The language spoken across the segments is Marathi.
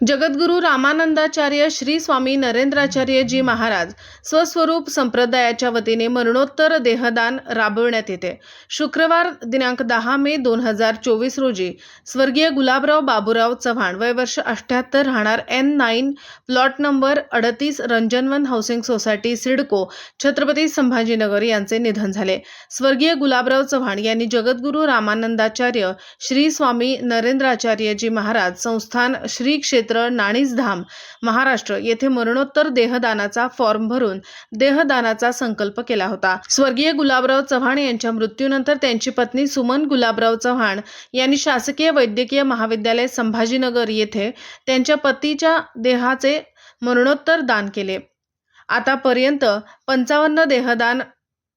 जगद्गुरू रामानंदाचार्य श्री स्वामी नरेंद्राचार्यजी महाराज स्वस्वरूप संप्रदायाच्या वतीने मरणोत्तर देहदान राबविण्यात येते. शुक्रवार दिनांक दहा मे दोन हजार चोवीस रोजी स्वर्गीय गुलाबराव बाबूराव चव्हाण वय वर्ष अठ्ठ्याहत्तर राहणार एन नाईन प्लॉट नंबर अडतीस रंजनवन हाऊसिंग सोसायटी सिडको छत्रपती संभाजीनगर यांचे निधन झाले. स्वर्गीय गुलाबराव चव्हाण यांनी जगद्गुरू रामानंदाचार्य श्री स्वामी नरेंद्राचार्यजी महाराज संस्थान श्री क्षेत्र नाणीजधाम महाराष्ट्र येथे मरणोत्तर देहदानाचा फॉर्म भरून देहदानाचा संकल्प केला होता. स्वर्गीय गुलाबराव चव्हाण यांच्या मृत्यूनंतर त्यांची पत्नी सुमन गुलाबराव चव्हाण यांनी शासकीय वैद्यकीय महाविद्यालय संभाजीनगर येथे त्यांच्या पतीच्या देहाचे मरणोत्तर दान केले. आतापर्यंत पंचावन्न देहदान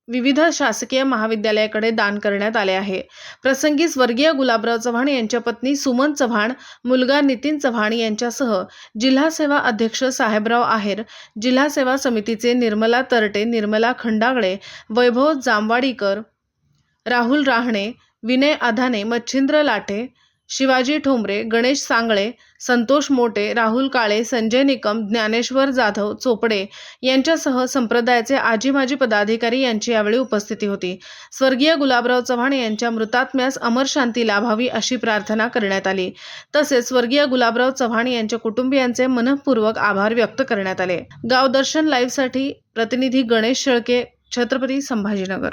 विविध शासकीय महाविद्यालयाकडे दान करण्यात आले आहे. प्रसंगी स्वर्गीय गुलाबराव चव्हाण यांच्या पत्नी सुमन चव्हाण मुलगा नितीन चव्हाण यांच्यासह जिल्हा सेवा अध्यक्ष साहेबराव आहेर जिल्हा सेवा समितीचे निर्मला तरटे निर्मला खंडागळे वैभव जामवाडीकर राहुल राहणे विनय आधाने मच्छिंद्र लाटे शिवाजी ठोंबरे गणेश सांगळे संतोष मोटे राहुल काळे संजय निकम ज्ञानेश्वर जाधव चोपडे यांच्यासह संप्रदायाचे आजी माजी पदाधिकारी यांची यावेळी उपस्थिती होती. स्वर्गीय गुलाबराव चव्हाण यांच्या मृतात्म्यास अमर शांती लाभावी अशी प्रार्थना करण्यात आली. तसेच स्वर्गीय गुलाबराव चव्हाण यांच्या कुटुंबियांचे मनःपूर्वक आभार व्यक्त करण्यात आले. गावदर्शन लाईव्हसाठी प्रतिनिधी गणेश शेळके छत्रपती संभाजीनगर.